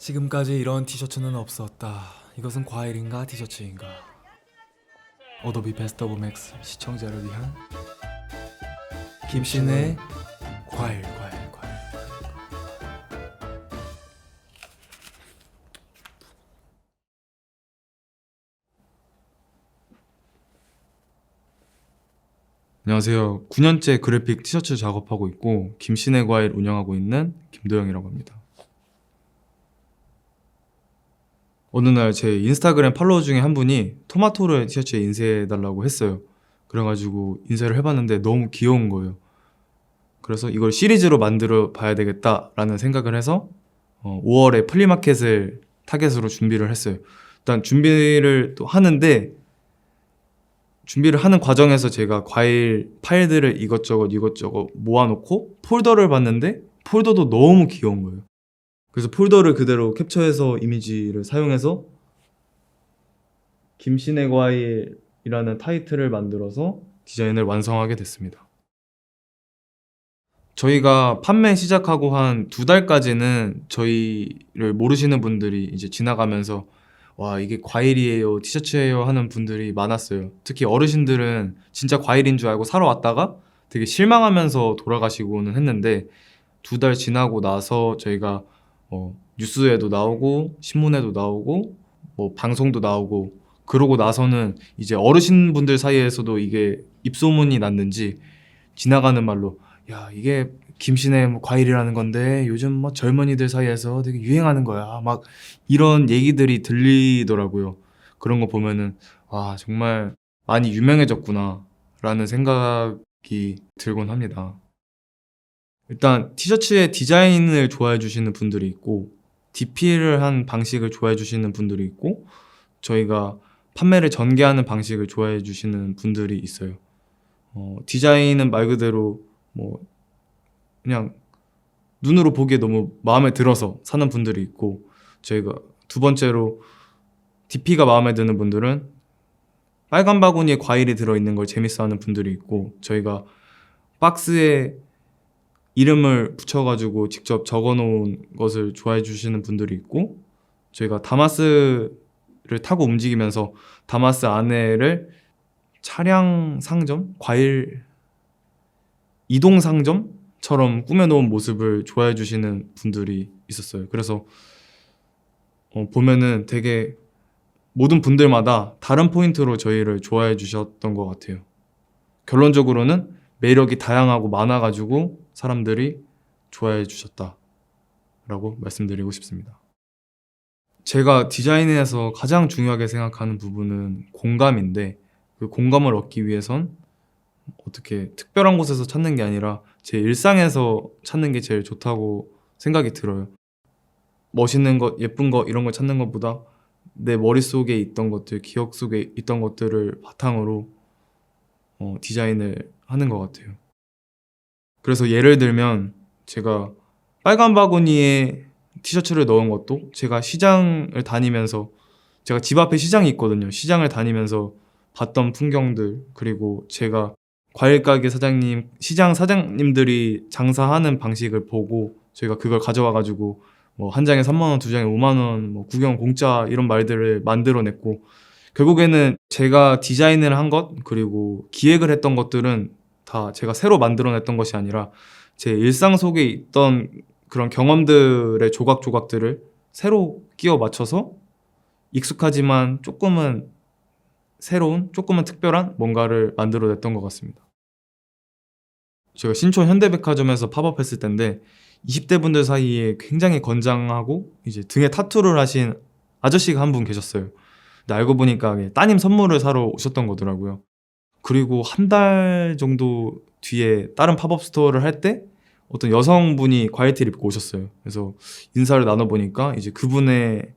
지금까지 이런 티셔츠는 없었다. 이것은 과일인가 티셔츠인가? 어도비 베스트 오브 맥스 시청자를 위한 김신의 과일 과일 과일 안녕하세요. 9년째 그래픽 티셔츠 작업하고 있고 김신의 과일 운영하고 있는 김도영이라고 합니다. 어느 날 제 인스타그램 팔로워 중에 한 분이 토마토를 티셔츠에 인쇄해달라고 했어요. 그래가지고 인쇄를 해봤는데 너무 귀여운 거예요. 그래서 이걸 시리즈로 만들어 봐야 되겠다라는 생각을 해서 어, 5월에 플리마켓을 타겟으로 준비를 했어요. 일단 준비를 또 하는데 준비를 하는 과정에서 제가 과일 파일들을 이것저것 이것저것 모아놓고 폴더를 봤는데 폴더도 너무 귀여운 거예요. 그래서 폴더를 그대로 캡처해서 이미지를 사용해서 김신의 과일이라는 타이틀을 만들어서 디자인을 완성하게 됐습니다. 저희가 판매 시작하고 한 두 달까지는 저희를 모르시는 분들이 이제 지나가면서 와, 이게 과일이에요, 티셔츠예요 하는 분들이 많았어요. 특히 어르신들은 진짜 과일인 줄 알고 사러 왔다가 되게 실망하면서 돌아가시고는 했는데 두 달 지나고 나서 저희가 어, 뉴스에도 나오고 신문에도 나오고 뭐 방송도 나오고 그러고 나서는 이제 어르신분들 사이에서도 이게 입소문이 났는지 지나가는 말로 야, 이게 김신의 뭐 과일이라는 건데 요즘 뭐 젊은이들 사이에서 되게 유행하는 거야. 막 이런 얘기들이 들리더라고요. 그런 거 보면은 와 정말 많이 유명해졌구나 라는 생각이 들곤 합니다. 일단 티셔츠의 디자인을 좋아해 주시는 분들이 있고 DP를 한 방식을 좋아해 주시는 분들이 있고 저희가 판매를 전개하는 방식을 좋아해 주시는 분들이 있어요. 어, 디자인은 말 그대로 뭐 그냥 눈으로 보기에 너무 마음에 들어서 사는 분들이 있고 저희가 두 번째로 DP가 마음에 드는 분들은 빨간 바구니에 과일이 들어있는 걸 재밌어하는 분들이 있고 저희가 박스에 이름을 붙여가지고 직접 적어놓은 것을 좋아해 주시는 분들이 있고 저희가 다마스를 타고 움직이면서 다마스 안에를 차량 상점, 과일 이동 상점처럼 꾸며놓은 모습을 좋아해 주시는 분들이 있었어요. 그래서 어, 보면은 되게 모든 분들마다 다른 포인트로 저희를 좋아해 주셨던 것 같아요. 결론적으로는 매력이 다양하고 많아가지고 사람들이 좋아해 주셨다 라고 말씀드리고 싶습니다. 제가 디자인에서 가장 중요하게 생각하는 부분은 공감인데 그 공감을 얻기 위해선 어떻게 특별한 곳에서 찾는 게 아니라 제 일상에서 찾는 게 제일 좋다고 생각이 들어요. 멋있는 것, 예쁜 것 이런 걸 찾는 것보다 내 머릿속에 있던 것들, 기억 속에 있던 것들을 바탕으로 어, 디자인을 하는 것 같아요. 그래서 예를 들면 제가 빨간 바구니에 티셔츠를 넣은 것도 제가 시장을 다니면서 제가 집 앞에 시장이 있거든요. 시장을 다니면서 봤던 풍경들 그리고 제가 과일 가게 사장님, 시장 사장님들이 장사하는 방식을 보고 저희가 그걸 가져와 가지고 뭐 한 장에 3만 원, 두 장에 5만 원, 뭐 구경 공짜 이런 말들을 만들어냈고 결국에는 제가 디자인을 한 것 그리고 기획을 했던 것들은 다 제가 새로 만들어냈던 것이 아니라 제 일상 속에 있던 그런 경험들의 조각조각들을 새로 끼워 맞춰서 익숙하지만 조금은 새로운 조금은 특별한 뭔가를 만들어냈던 것 같습니다. 제가 신촌 현대백화점에서 팝업했을 때인데 20대 분들 사이에 굉장히 건장하고 이제 등에 타투를 하신 아저씨가 한 분 계셨어요. 근데 알고 보니까 따님 선물을 사러 오셨던 거더라고요. 그리고 한 달 정도 뒤에 다른 팝업 스토어를 할 때 어떤 여성분이 과일티를 입고 오셨어요. 그래서 인사를 나눠보니까 이제 그분의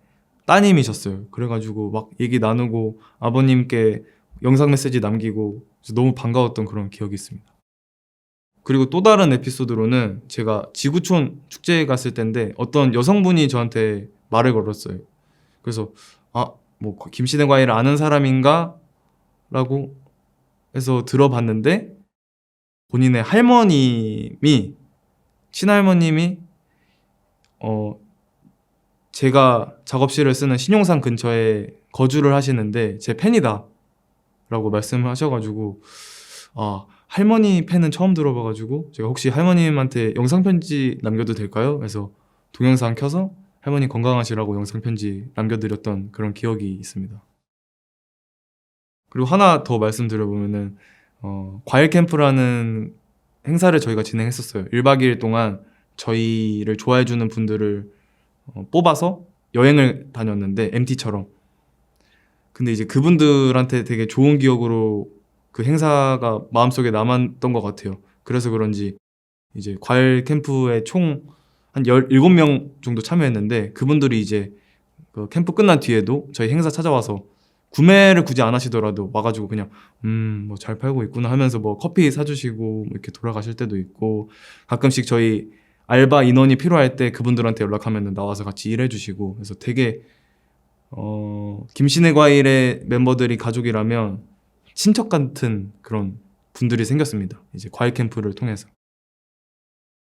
따님이셨어요. 그래가지고 막 얘기 나누고 아버님께 영상 메시지 남기고 너무 반가웠던 그런 기억이 있습니다. 그리고 또 다른 에피소드로는 제가 지구촌 축제에 갔을 때인데 어떤 여성분이 저한테 말을 걸었어요. 그래서 아, 뭐 김씨네 과일을 아는 사람인가? 라고 해서 들어봤는데 본인의 할머님이 친할머님이 어 제가 작업실을 쓰는 신용산 근처에 거주를 하시는데 제 팬이다 라고 말씀을 하셔가지고 아 할머니 팬은 처음 들어봐가지고 제가 혹시 할머님한테 영상 편지 남겨도 될까요? 그래서 동영상 켜서 할머니 건강하시라고 영상 편지 남겨드렸던 그런 기억이 있습니다. 그리고 하나 더 말씀드려보면은 어, 과일 캠프라는 행사를 저희가 진행했었어요. 1박 2일 동안 저희를 좋아해 주는 분들을 어, 뽑아서 여행을 다녔는데 MT처럼. 근데 이제 그분들한테 되게 좋은 기억으로 그 행사가 마음속에 남았던 것 같아요. 그래서 그런지 이제 과일 캠프에 총 한 17명 정도 참여했는데 그분들이 이제 그 캠프 끝난 뒤에도 저희 행사 찾아와서 구매를 굳이 안 하시더라도 와가지고 그냥 음 뭐 잘 팔고 있구나 하면서 뭐 커피 사주시고 뭐 이렇게 돌아가실 때도 있고 가끔씩 저희 알바 인원이 필요할 때 그분들한테 연락하면 나와서 같이 일해주시고 그래서 되게 어 김신의 과일의 멤버들이 가족이라면 친척 같은 그런 분들이 생겼습니다. 이제 과일 캠프를 통해서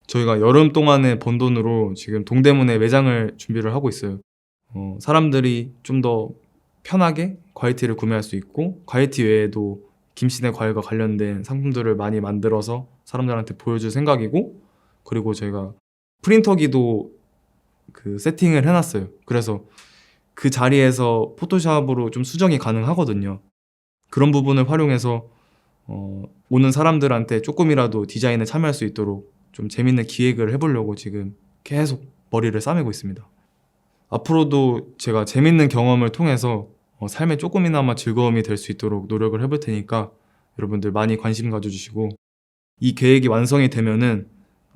저희가 여름 동안에 번 돈으로 지금 동대문에 매장을 준비를 하고 있어요. 어, 사람들이 좀 더 편하게 과일티를 구매할 수 있고 과일티 외에도 김신의 과일과 관련된 상품들을 많이 만들어서 사람들한테 보여줄 생각이고 그리고 저희가 프린터기도 그 세팅을 해놨어요. 그래서 그 자리에서 포토샵으로 좀 수정이 가능하거든요. 그런 부분을 활용해서 어, 오는 사람들한테 조금이라도 디자인에 참여할 수 있도록 좀 재밌는 기획을 해보려고 지금 계속 머리를 싸매고 있습니다. 앞으로도 제가 재밌는 경험을 통해서 어, 삶에 조금이나마 즐거움이 될 수 있도록 노력을 해볼 테니까 여러분들 많이 관심 가져주시고 이 계획이 완성이 되면은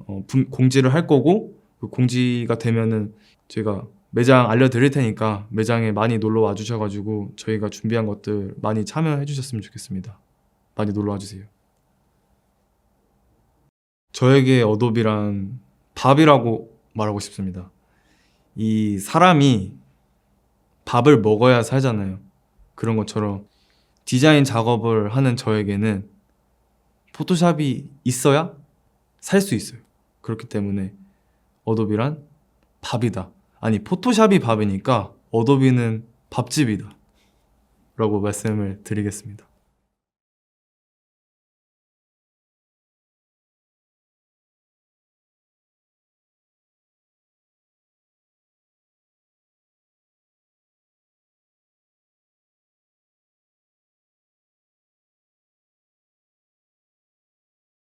어, 분- 공지를 할 거고 그 공지가 되면은 제가 매장 알려드릴 테니까 매장에 많이 놀러 와주셔가지고 저희가 준비한 것들 많이 참여해 주셨으면 좋겠습니다. 많이 놀러 와주세요. 저에게 어도비란 밥이라고 말하고 싶습니다. 이 사람이 밥을 먹어야 살잖아요. 그런 것처럼 디자인 작업을 하는 저에게는 포토샵이 있어야 살 수 있어요. 그렇기 때문에 어도비란 밥이다. 아니, 포토샵이 밥이니까 어도비는 밥집이다. 라고 말씀을 드리겠습니다.